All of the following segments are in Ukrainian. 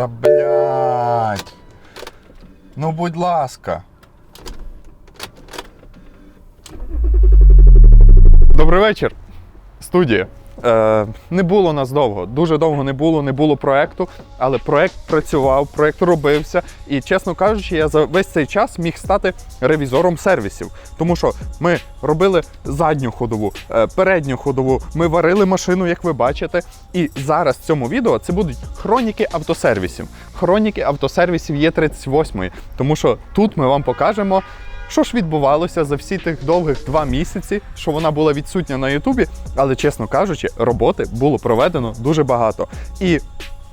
Та блядь. Ну, будь ласка. Добрий вечір, студія. Е, не було нас довго, дуже довго не було, не було проекту, але проект працював, проект робився. І, чесно кажучи, я за весь цей час міг стати ревізором сервісів. Тому що ми робили задню ходову, е, передню ходову, ми варили машину, як ви бачите. І зараз в цьому відео це будуть хроніки автосервісів. Хроніки автосервісів є 38 тому що тут ми вам покажемо. Що ж відбувалося за всі тих довгих два місяці, що вона була відсутня на Ютубі, але чесно кажучи, роботи було проведено дуже багато. І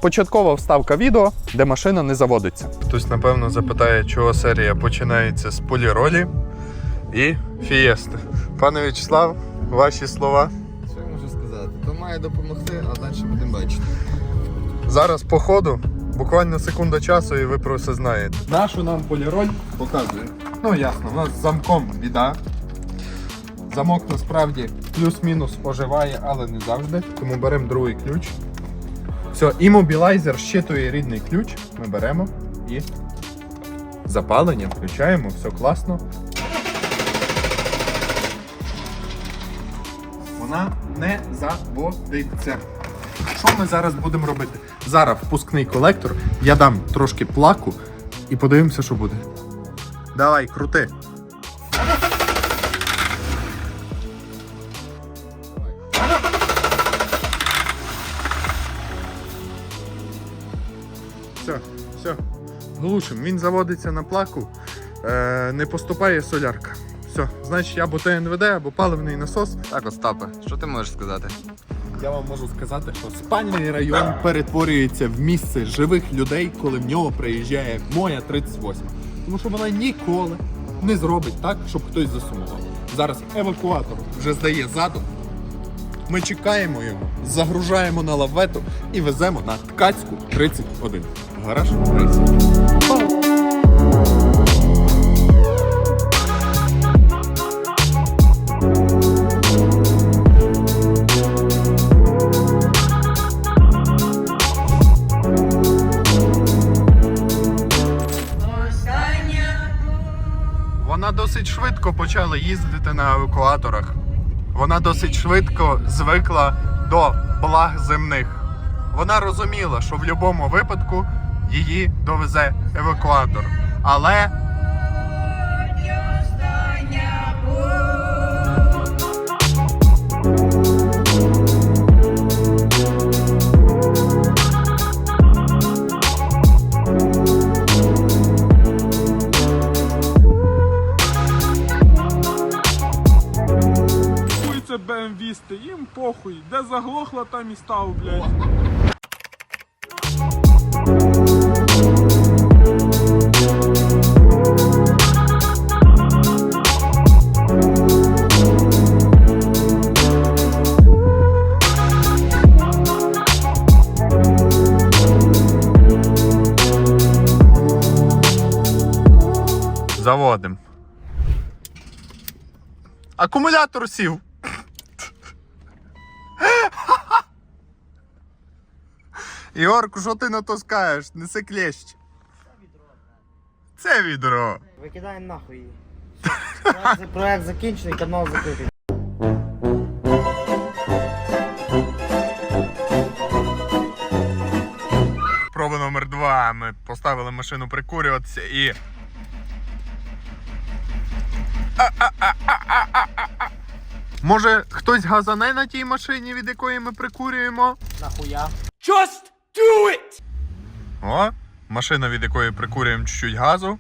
початкова вставка відео, де машина не заводиться. Хтось напевно запитає, чого серія починається з поліролі і фієсти. Пане Вячеслав, ваші слова. Що я можу сказати? То має допомогти, а далі будемо бачити. Зараз по ходу, буквально секунда часу, і ви про все знаєте. Нашу нам поліроль показує. Ну ясно, у нас з замком біда. Замок насправді плюс-мінус оживає, але не завжди. Тому беремо другий ключ. Все, імобілайзер щитує рідний ключ. Ми беремо і запалення включаємо, все класно. Вона не заводиться. Що ми зараз будемо робити? Зараз впускний колектор, я дам трошки плаку і подивимося, що буде. Давай, крути. Все, все. Глушим. Він заводиться на плаку, е, не поступає солярка. Все, значить, або ТНВД, або паливний насос. Так, Остапе, що ти можеш сказати? Я вам можу сказати, що спальний район перетворюється в місце живих людей, коли в нього приїжджає моя 38 тому що вона ніколи не зробить так, щоб хтось засумував. Зараз евакуатор вже здає задум, Ми чекаємо його, загружаємо на лавету і веземо на Ткацьку 31. Гараж 30. Досить швидко почала їздити на евакуаторах. Вона досить швидко звикла до благ земних. Вона розуміла, що в будь-якому випадку її довезе евакуатор. Але БМВісти, їм похуй, де заглохла, там і став, блядь. заводимо. Акумулятор сів. Ігорку, що ти на то скажеш? Неси клещ. Це відро. Викидаємо нахуй її. Проект, проект закінчений, канал закритий. Проба номер два. Ми поставили машину прикурюватися і. Може, хтось газане на тій машині, від якої ми прикурюємо? Нахуя? О, машина, від якої прикурюємо чуть-чуть газу.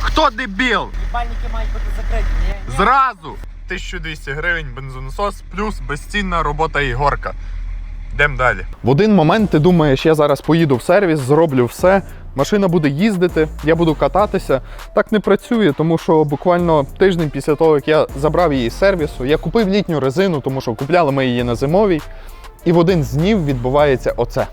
Хто дебіл? Їбальники мають бути закриті, ні? ні? Зразу 1200 гривень бензонасос плюс безцінна робота Ігорка. Йдемо далі. В один момент ти думаєш, я зараз поїду в сервіс, зроблю все. Машина буде їздити, я буду кататися. Так не працює, тому що буквально тиждень після того, як я забрав її з сервісу, я купив літню резину, тому що купляли ми її на зимовій. І в один з днів відбувається оце.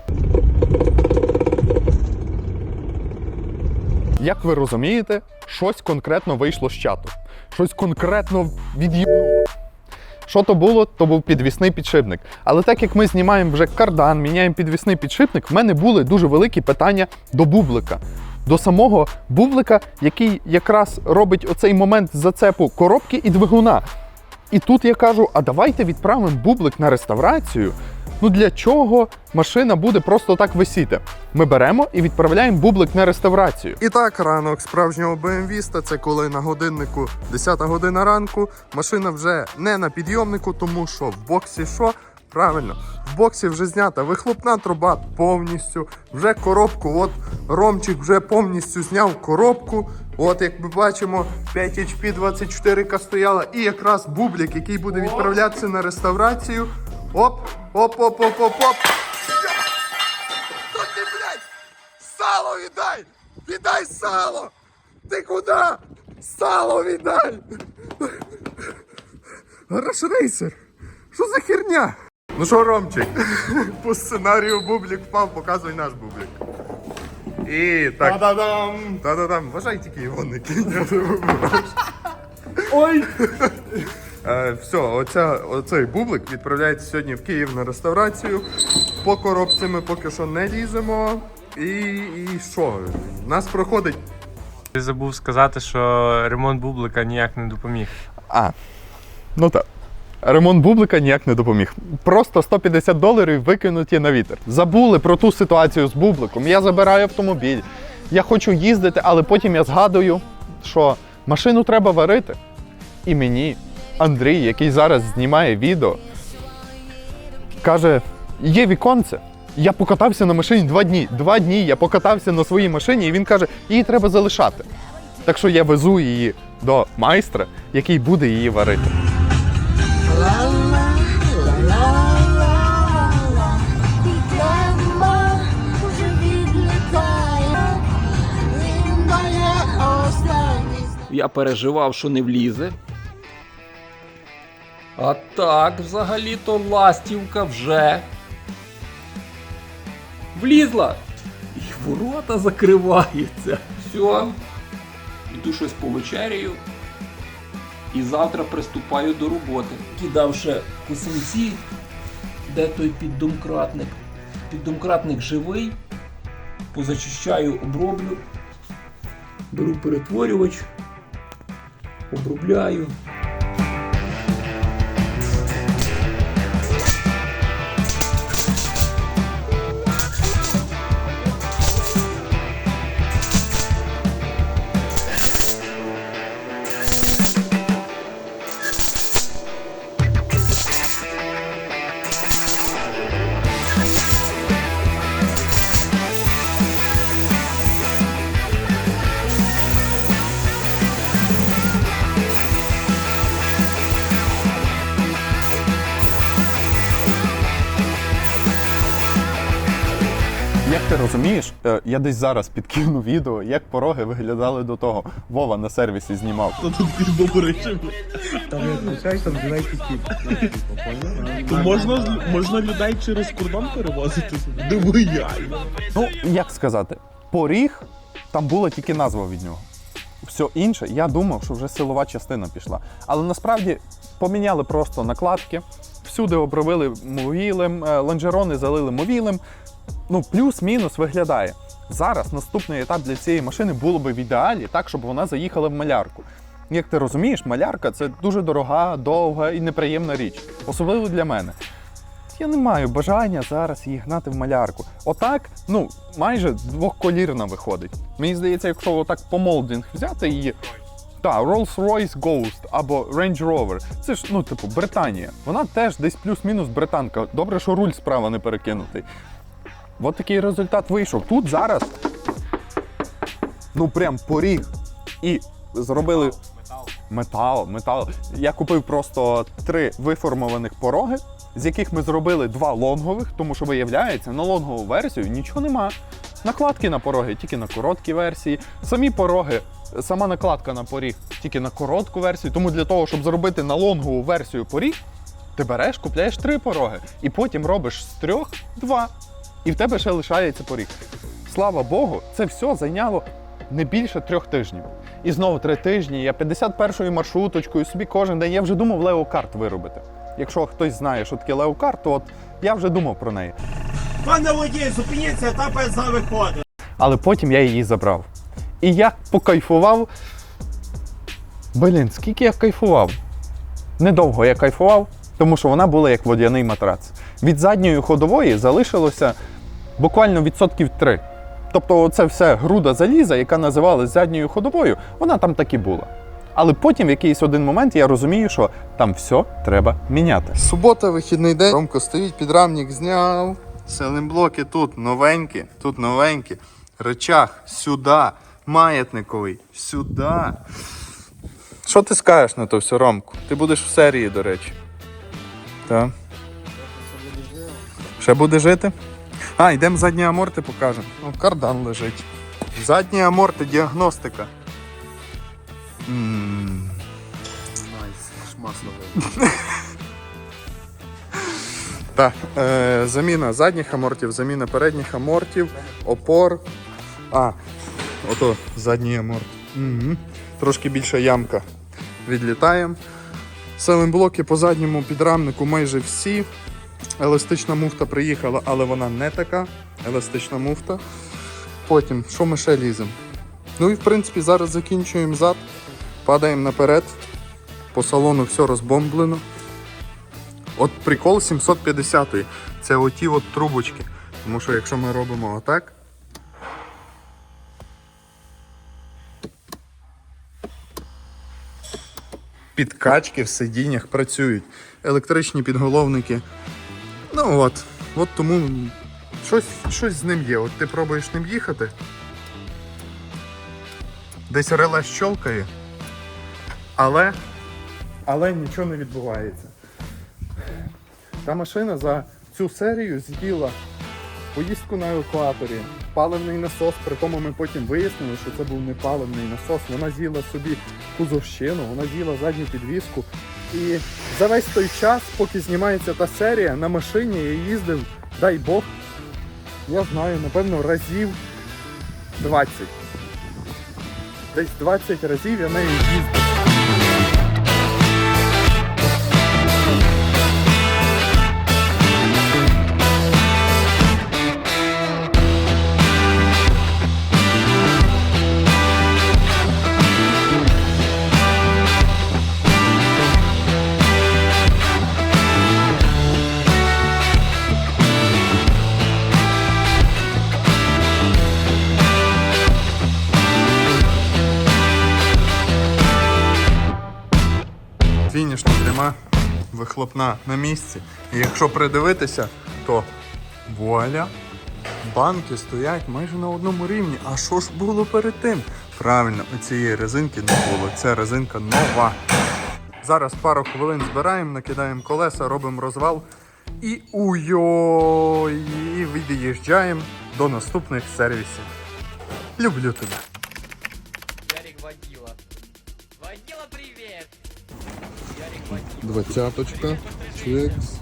Як ви розумієте, щось конкретно вийшло з чату. Щось конкретно від'їбнуло. Що то було, то був підвісний підшипник. Але так як ми знімаємо вже кардан, міняємо підвісний підшипник, в мене були дуже великі питання до бублика. До самого бублика, який якраз робить оцей момент зацепу коробки і двигуна. І тут я кажу: а давайте відправимо бублик на реставрацію. Ну для чого машина буде просто так висіти? Ми беремо і відправляємо бублик на реставрацію. І так, ранок справжнього BMW це коли на годиннику 10 година ранку, машина вже не на підйомнику, тому що в боксі що? Правильно, в боксі вже знята вихлопна труба повністю, вже коробку. От Ромчик вже повністю зняв коробку. От як ми бачимо, 5 HP 24 стояла, і якраз бублик, який буде відправлятися на реставрацію. Оп, оп, оп, оп, оп, оп. Що ти, блядь? Сало віддай! Віддай сало! Ти куди? Сало віддай! Рашрейсер! Що за херня? Ну що, Ромчик, по сценарію бублік впав, показуй наш бублік. І так. Та-да-дам! Та-да-дам! Вважай тільки його не кинь. Ой! Е, все, оця, оцей бублик відправляється сьогодні в Київ на реставрацію. По коробці ми поки що не ліземо. І, і що? Нас проходить Ти забув сказати, що ремонт бублика ніяк не допоміг. А, ну так. Ремонт бублика ніяк не допоміг. Просто 150 доларів викинуті на вітер. Забули про ту ситуацію з бубликом. Я забираю автомобіль. Я хочу їздити, але потім я згадую, що машину треба варити. І мені Андрій, який зараз знімає відео, каже: є віконце. Я покатався на машині два дні. Два дні я покатався на своїй машині, і він каже, її треба залишати. Так що я везу її до майстра, який буде її варити. Я переживав, що не влізе. А так, взагалі-то ластівка вже влізла. І ворота закриваються. Все. Іду щось повечеряю. І завтра приступаю до роботи. Кидав ще де той піддомкратник. Піддомкратник живий. Позачищаю, оброблю. Беру перетворювач, обробляю. Я десь зараз підкину відео, як пороги виглядали до того. Вова на сервісі знімав. То можна, можна людей через кордон перевозити? Диви я. Ну, як сказати, поріг, там була тільки назва від нього. Все інше, я думав, що вже силова частина пішла. Але насправді поміняли просто накладки, всюди обробили мовілем, е, лонжерони залили мовілем. Ну, плюс-мінус виглядає. Зараз наступний етап для цієї машини було би в ідеалі так, щоб вона заїхала в малярку. Як ти розумієш, малярка це дуже дорога, довга і неприємна річ, особливо для мене. Я не маю бажання зараз її гнати в малярку. Отак, ну, майже двохколірна виходить. Мені здається, якщо отак по молдинг взяти її. Та, Rolls-Royce Ghost або Range Rover. Це ж, ну, типу, Британія. Вона теж десь плюс-мінус британка. Добре, що руль справа не перекинутий. От такий результат вийшов. Тут зараз. Ну, прям поріг. І зробили Метал, метал. Я купив просто три виформованих пороги, з яких ми зробили два лонгових, тому що виявляється, на лонгову версію нічого нема. Накладки на пороги тільки на короткі версії. Самі пороги, сама накладка на поріг тільки на коротку версію. Тому для того, щоб зробити на лонгову версію поріг, ти береш, купляєш три пороги, і потім робиш з трьох два. І в тебе ще лишається поріг. Слава Богу, це все зайняло не більше трьох тижнів. І знову три тижні. Я 51-ю маршруточкою собі кожен день. Я вже думав леокарт виробити. Якщо хтось знає, що таке леокарт, то от я вже думав про неї. Пане водій, зупиніться, етап за виходить. Але потім я її забрав. І я покайфував. Блін, скільки я кайфував. Недовго я кайфував, тому що вона була як водяний матрац. Від задньої ходової залишилося буквально відсотків 3. Тобто, це все груда заліза, яка називалась задньою ходовою, вона там так і була. Але потім в якийсь один момент я розумію, що там все треба міняти. Субота, вихідний день. Ромко стоїть, підрамник зняв. Селемблоки тут новенькі, тут новенькі. Речах сюди. Маятниковий сюди. Що ти скажеш на то все, Ромку? Ти будеш в серії, до речі. Так. Ще буде жити? А, йдемо задні аморти покажемо. Ну, кардан лежить. Задні аморти, діагностика. Найс, масло. Так, е, заміна задніх амортів, заміна передніх амортів, опор. А, ото задній аморт. Угу. Трошки більша ямка. Відлітаємо. Селенблоки по задньому підрамнику майже всі. Еластична муфта приїхала, але вона не така. Еластична муфта. Потім, що ми ще ліземо? Ну і в принципі зараз закінчуємо зад, падаємо наперед. По салону все розбомблено. От прикол 750-ї. Це оті от трубочки. Тому що якщо ми робимо отак. Підкачки в сидіннях працюють. Електричні підголовники. Ну от. От тому щось, щось з ним є. От ти пробуєш ним їхати. Десь реле щолкає. Але. Але нічого не відбувається. Та машина за цю серію з'їла поїздку на евакуаторі, паливний насос, при тому ми потім вияснили, що це був не паливний насос. Вона з'їла собі кузовщину, вона з'їла задню підвіску. І за весь той час, поки знімається та серія, на машині я їздив, дай Бог, я знаю, напевно, разів 20. Десь 20 разів я нею їздив. Вихлопна на місці. І якщо придивитися, то вуаля, банки стоять майже на одному рівні. А що ж було перед тим? Правильно, оцієї резинки не було. Ця резинка нова. Зараз пару хвилин збираємо, накидаємо колеса, робимо розвал. І уйой! І від'їжджаємо до наступних сервісів. Люблю тебе. Двадцяточка, чекс.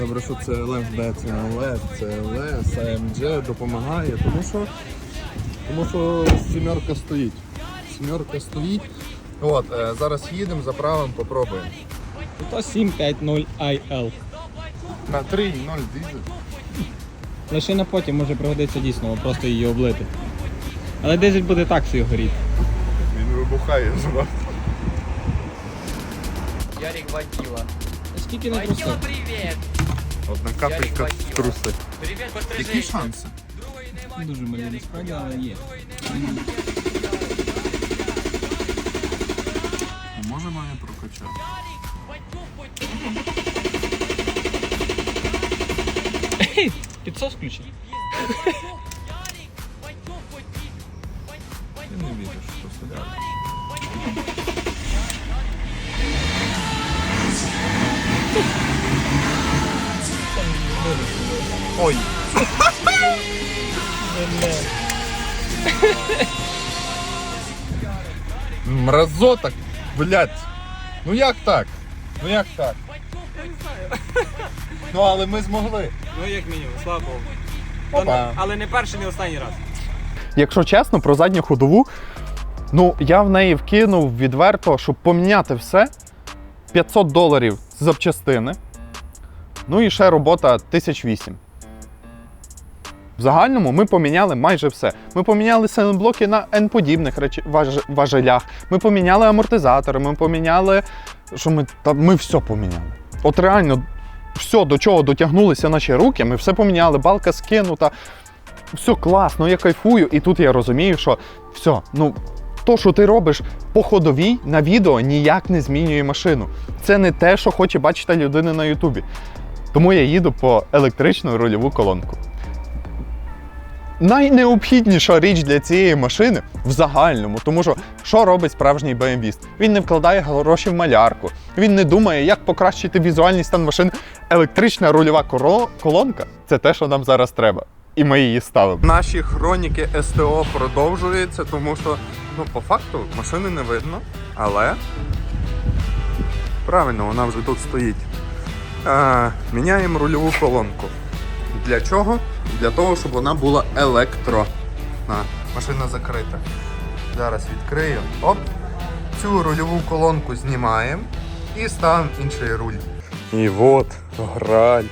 Добре, що це ЛФБ, це ЛФ, це ЛС, АМД допомагає, тому що, тому що сімерка стоїть. Сімерка стоїть. От, е, зараз їдемо, заправимо, попробуємо. То 750 IL. На 3,0 дизель. Лише на потім може пригодитися дійсно, просто її облити. Але дизель буде так собі горіти. Він вибухає зразу. Ярик водила. Скільки не Водила, просив? привет! Одна капелька в труси. Привет, Які пострижайся. шанси? Дуже малі насправді, але є. Може мене прокачати. Підсос включив. Ти Ой. Мразота, блядь. Ну як так? Ну як так? Ну але ми змогли. Ну як мінімум, слава Богу. Опа. Але не перший, не останній раз. Якщо чесно, про задню ходову, ну я в неї вкинув відверто, щоб поміняти все. 500 доларів запчастини. Ну і ще робота 1008. В загальному ми поміняли майже все. Ми поміняли сайлентблоки на N-подібних важ... важелях. Ми поміняли амортизатори, ми поміняли. Що ми. Та ми все поміняли. От реально, все, до чого дотягнулися наші руки, ми все поміняли, балка скинута. Все класно, я кайфую. І тут я розумію, що все, ну. То, що ти робиш по ходовій на відео, ніяк не змінює машину. Це не те, що хоче бачити людина на Ютубі. Тому я їду по електричну рульову колонку. Найнеобхідніша річ для цієї машини в загальному, тому що що робить справжній BMW? Він не вкладає гроші в малярку, він не думає, як покращити візуальний стан машини. Електрична рульова колонка це те, що нам зараз треба. І ми її ставимо. Наші хроніки СТО продовжуються, тому що, ну, по факту, машини не видно, але правильно, вона вже тут стоїть. А, міняємо рульову колонку. Для чого? Для того, щоб вона була електро. Машина закрита. Зараз відкрию. Оп. Цю рульову колонку знімаємо і ставимо інший руль. І от, граль.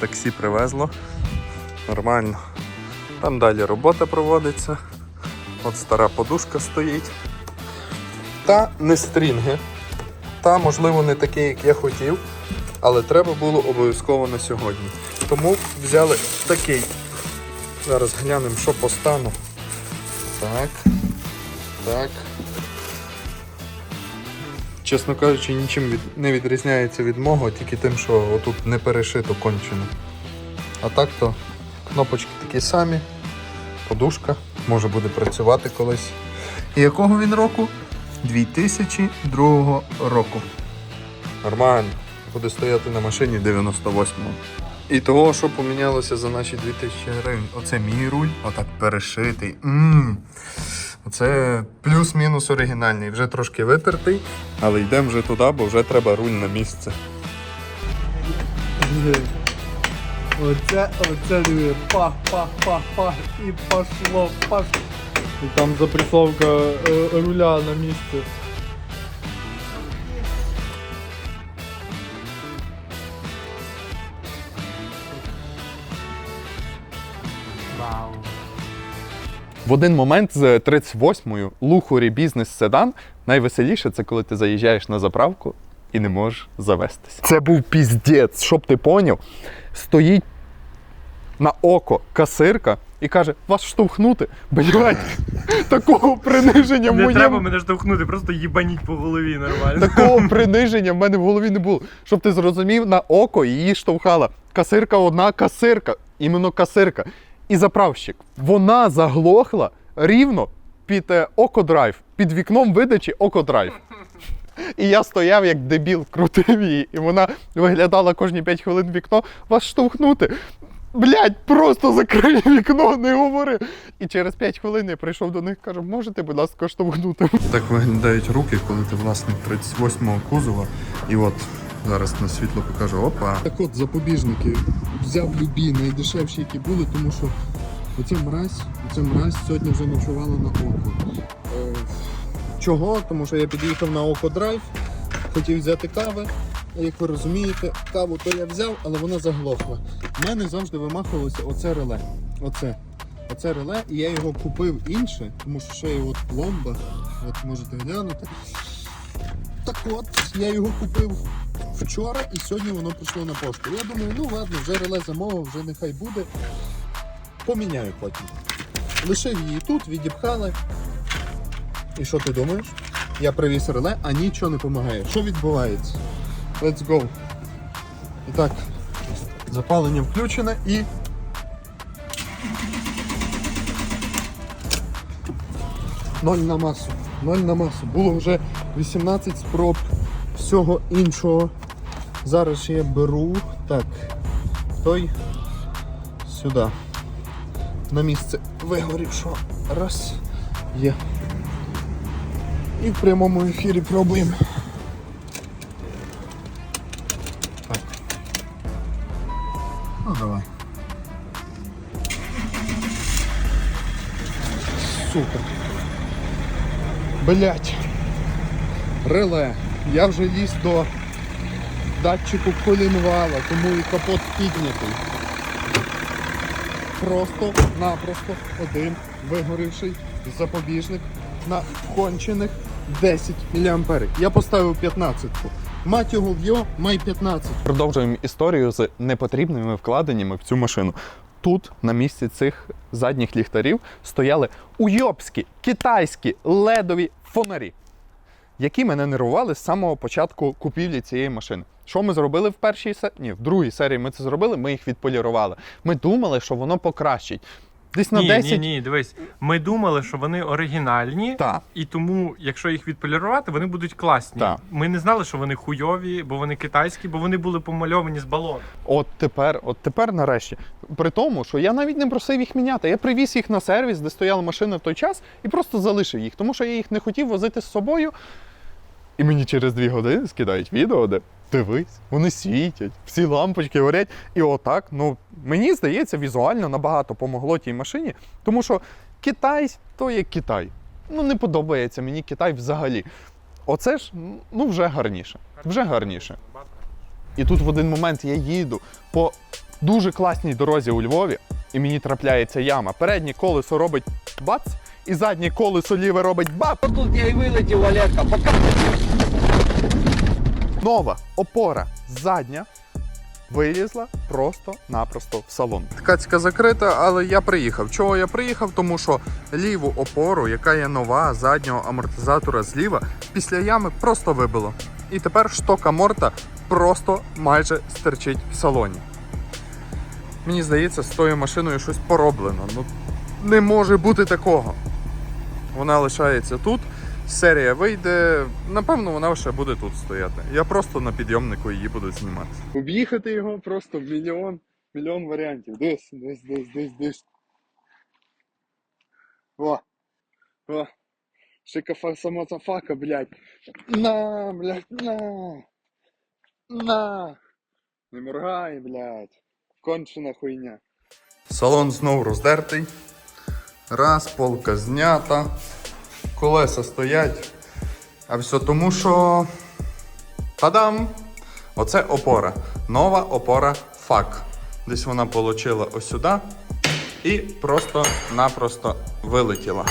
Таксі привезло. Нормально. Там далі робота проводиться. От стара подушка стоїть. Та не стрінги. Та, можливо, не такі, як я хотів, але треба було обов'язково на сьогодні. Тому взяли такий. Зараз глянемо, що по стану. Так. Так. Чесно кажучи, нічим від, не відрізняється від мого, тільки тим, що отут не перешито кончено. А так то кнопочки такі самі, подушка, може буде працювати колись. І якого він року? 2002 року. Нормально. Буде стояти на машині 98-го. І того, що помінялося за наші 2000 гривень. Оце мій руль, отак перешитий. Ммм. Оце плюс-мінус оригінальний. Вже трошки витертий, але йдемо вже туди, бо вже треба руль на місце. Оце, оце диви, пах, пах, пах, пах, і пошло, паш. І там запресовка е, руля на місце. В один момент з 38-ю Лухурі бізнес седан найвеселіше це коли ти заїжджаєш на заправку і не можеш завестися. Це був піздець, щоб ти поняв. Стоїть на око касирка і каже: вас штовхнути. Блять, такого приниження в Не треба мене штовхнути, просто їбаніть по голові нормально. Такого приниження в мене в голові не було. Щоб ти зрозумів, на око її штовхала. Касирка одна, касирка, іменно касирка. І заправщик. Вона заглохла рівно під е, окодрайв, під вікном видачі окодрайв. І я стояв як дебіл, крутив її, і вона виглядала кожні 5 хвилин вікно, вас штовхнути. Блять, просто закрий вікно, не говори. І через 5 хвилин я прийшов до них кажу, можете, будь ласка, штовхнути. Так виглядають руки, коли ти власник 38-го кузова. І от зараз на світло покажу. Опа. Так от запобіжники взяв любі, найдешевші, які були, тому що оця мразь, оця мразь сьогодні вже ночувала на око. Е, чого? Тому що я під'їхав на око драйв, хотів взяти кави. Як ви розумієте, каву то я взяв, але вона заглохла. У мене завжди вимахувалося оце реле. Оце. Оце реле, і я його купив інше, тому що ще є от пломба. От можете глянути. Так от, я його купив вчора і сьогодні воно прийшло на пошту. Я думаю, ну ладно, вже реле замовив, вже нехай буде. Поміняю потім. Лишив її тут, відіпхали. І що ти думаєш? Я привіз реле, а нічого не допомагає. Що відбувається? Let's go. І так, запалення включене і. Ноль на масу. Ноль на масу. Було вже 18 спроб всього іншого. Зараз я беру так. Той сюди. На місце вигорівшого. Раз. Є. І в прямому ефірі пробуємо. Так. Ну давай. Супер. Блять. Реле. Я вже ліз до датчику колінвала, тому і капот піднятий. Просто-напросто один вигорівший запобіжник на кончених 10 мА. Я поставив 15-ку. Мать його в'йо, май 15. Продовжуємо історію з непотрібними вкладеннями в цю машину. Тут, на місці цих задніх ліхтарів, стояли уйобські китайські ледові фонарі, які мене нервували з самого початку купівлі цієї машини. Що ми зробили в першій серії? Ні, в другій серії ми це зробили, ми їх відполірували. Ми думали, що воно покращить. Десь на ні, 10. ні, ні, дивись. Ми думали, що вони оригінальні, Так. і тому, якщо їх відполірувати, вони будуть класні. Так. Ми не знали, що вони хуйові, бо вони китайські, бо вони були помальовані з балону. От тепер, от тепер нарешті. При тому, що я навіть не просив їх міняти. Я привіз їх на сервіс, де стояла машина в той час, і просто залишив їх, тому що я їх не хотів возити з собою. І мені через дві години скидають відео, де дивись, вони світять, всі лампочки горять. І отак, ну мені здається, візуально набагато помогло тій машині, тому що Китай то є Китай. Ну не подобається мені Китай взагалі. Оце ж ну вже гарніше. Вже гарніше. І тут в один момент я їду по дуже класній дорозі у Львові, і мені трапляється яма. Переднє колесо робить бац, і заднє колесо ліве робить бац. Тут я і вилетів, Олега, пока. Нова опора задня вилізла просто-напросто в салон. Ткацька закрита, але я приїхав. Чого я приїхав? Тому що ліву опору, яка є нова, заднього амортизатора зліва, після ями просто вибило. І тепер штока морта просто майже стерчить в салоні. Мені здається, з тою машиною щось пороблено. Ну, не може бути такого. Вона лишається тут. Серія вийде, напевно, вона ще буде тут стояти. Я просто на підйомнику її буду знімати. Об'їхати його просто мільйон, мільйон варіантів. Десь, десь, десь, десь, десь. О! О! Шикафа самоцафака, блядь. На, блядь, на. На. Не моргай, блядь. Кончена хуйня. Салон знов роздертий. Раз, полка знята. Колеса стоять. А все тому, що. Та-дам! Оце опора. Нова опора фак. Десь вона получила ось сюди і просто-напросто вилетіла.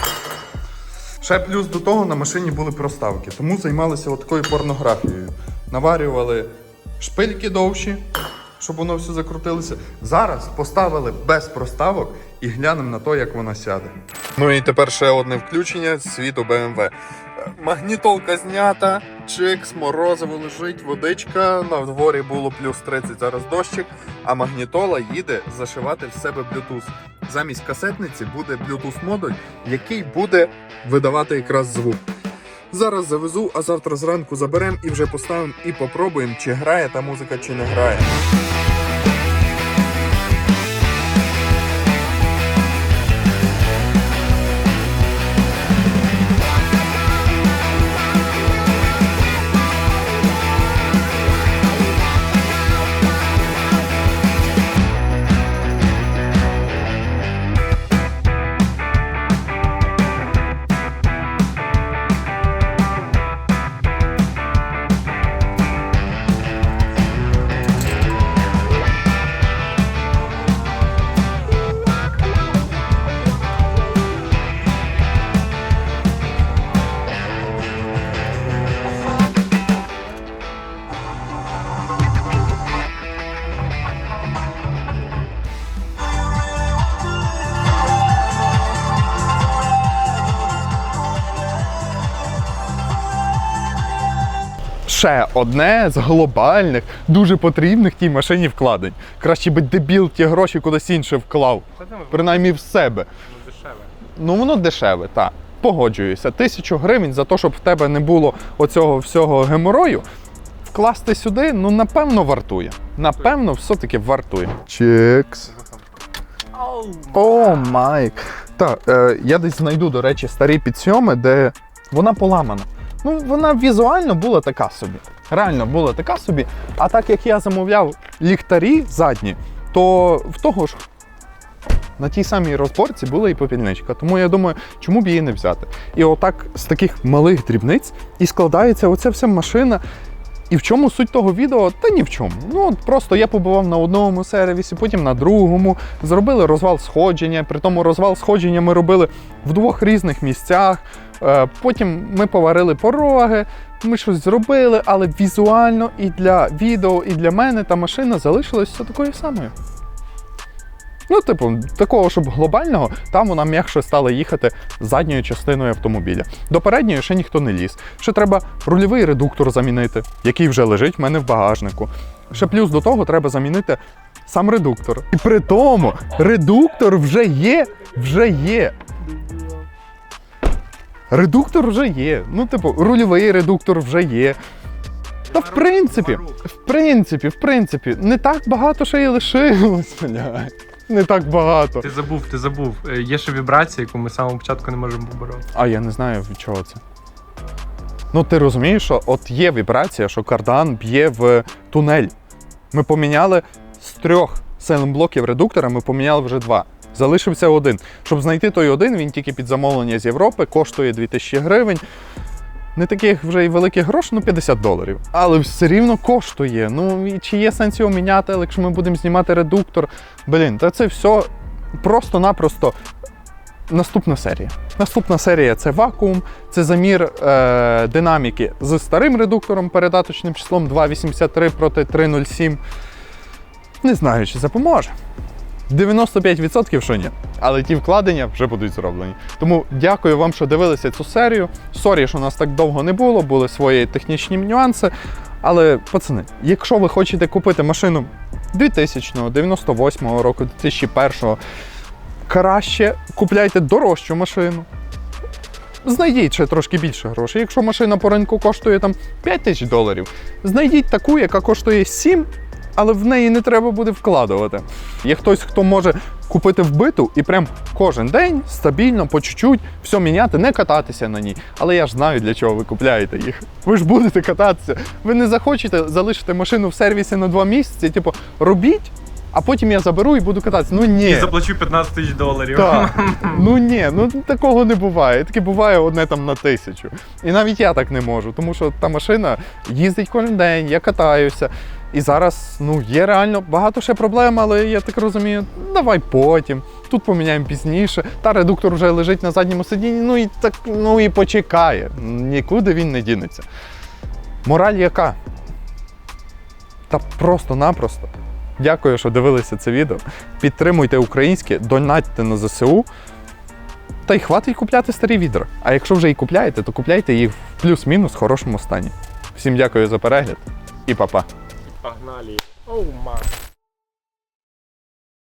Ще плюс до того на машині були проставки, тому займалися отакою порнографією. Наварювали шпильки довші, щоб воно все закрутилося. Зараз поставили без проставок і глянемо на те, як вона сяде. Ну і тепер ще одне включення світу BMW. Магнітолка знята, чикс, морозиво лежить, водичка. На дворі було плюс 30, зараз дощик, а магнітола їде зашивати в себе Bluetooth. Замість касетниці буде Bluetooth модуль, який буде видавати якраз звук. Зараз завезу, а завтра зранку заберемо і вже поставимо і попробуємо, чи грає та музика, чи не грає. Ще одне з глобальних, дуже потрібних тій машині вкладень. Краще би дебіл ті гроші кудись інше вклав. Принаймні в себе. Дешеве. Ну воно дешеве, так. Погоджуюся. Тисячу гривень за те, щоб в тебе не було оцього всього геморою. Вкласти сюди, ну напевно, вартує. Напевно, все-таки вартує. Чекс. О, Майк. Так, е, я десь знайду, до речі, старі підсьоми, де вона поламана. Ну, вона візуально була така собі. Реально була така собі. А так як я замовляв ліхтарі задні, то в того ж на тій самій розборці була і попільничка. Тому я думаю, чому б її не взяти? І отак з таких малих дрібниць і складається оця вся машина. І в чому суть того відео? Та ні в чому. Ну от просто я побував на одному сервісі, потім на другому. Зробили розвал сходження. При тому розвал сходження ми робили в двох різних місцях. Е, Потім ми поварили пороги, ми щось зробили, але візуально і для відео, і для мене та машина залишилась все такою самою. Ну, типу, такого, щоб глобального, там вона м'якше стала їхати задньою частиною автомобіля. До передньої ще ніхто не ліз. Ще треба рульовий редуктор замінити, який вже лежить в мене в багажнику. Ще плюс до того треба замінити сам редуктор. І при тому редуктор вже є, вже є. Редуктор вже є. Ну, типу, рульовий редуктор вже є. Та в принципі, в принципі, в принципі, не так багато ще й лишилось. Не так багато. Ти забув, ти забув. Е, Є ще вібрація, яку ми з самого початку не можемо побороти. А я не знаю від чого це. Ну, ти розумієш, що от є вібрація, що кардан б'є в тунель. Ми поміняли з трьох блоків редуктора, ми поміняли вже два. Залишився один. Щоб знайти той один, він тільки під замовлення з Європи, коштує 2000 гривень. Не таких вже й великих грошей, ну 50 доларів. Але все рівно коштує. Ну і чи є сенс його міняти, але якщо ми будемо знімати редуктор, блін, та це все просто-напросто наступна серія. Наступна серія це вакуум, це замір е, динаміки з старим редуктором, передаточним числом 2,83 проти 3,07. Не знаю, чи це поможе. 95% що ні. Але ті вкладення вже будуть зроблені. Тому дякую вам, що дивилися цю серію. Сорі, що нас так довго не було, були свої технічні нюанси. Але, пацани, якщо ви хочете купити машину 2000, 98 року, 2001, краще купляйте дорожчу машину. Знайдіть ще трошки більше грошей. Якщо машина по ринку коштує там 5 тисяч доларів, знайдіть таку, яка коштує 7, але в неї не треба буде вкладувати. Є хтось, хто може купити вбиту і прям кожен день стабільно, по чуть-чуть все міняти, не кататися на ній. Але я ж знаю, для чого ви купляєте їх. Ви ж будете кататися. Ви не захочете залишити машину в сервісі на два місяці, типу, робіть, а потім я заберу і буду кататися. Ну ні. І заплачу 15 тисяч доларів. Так. Ну ні, ну такого не буває. Таке буває одне там на тисячу. І навіть я так не можу, тому що та машина їздить кожен день, я катаюся. І зараз ну, є реально багато ще проблем, але я так розумію, давай потім. Тут поміняємо пізніше. Та редуктор вже лежить на задньому сидінні, ну і так, ну і почекає. Нікуди він не дінеться. Мораль яка? Та просто-напросто. Дякую, що дивилися це відео. Підтримуйте українське, донатьте на ЗСУ. Та й хватить купляти старі відра. А якщо вже і купляєте, то купляйте їх в плюс-мінус хорошому стані. Всім дякую за перегляд і па-па. Погнали. Оу, ма.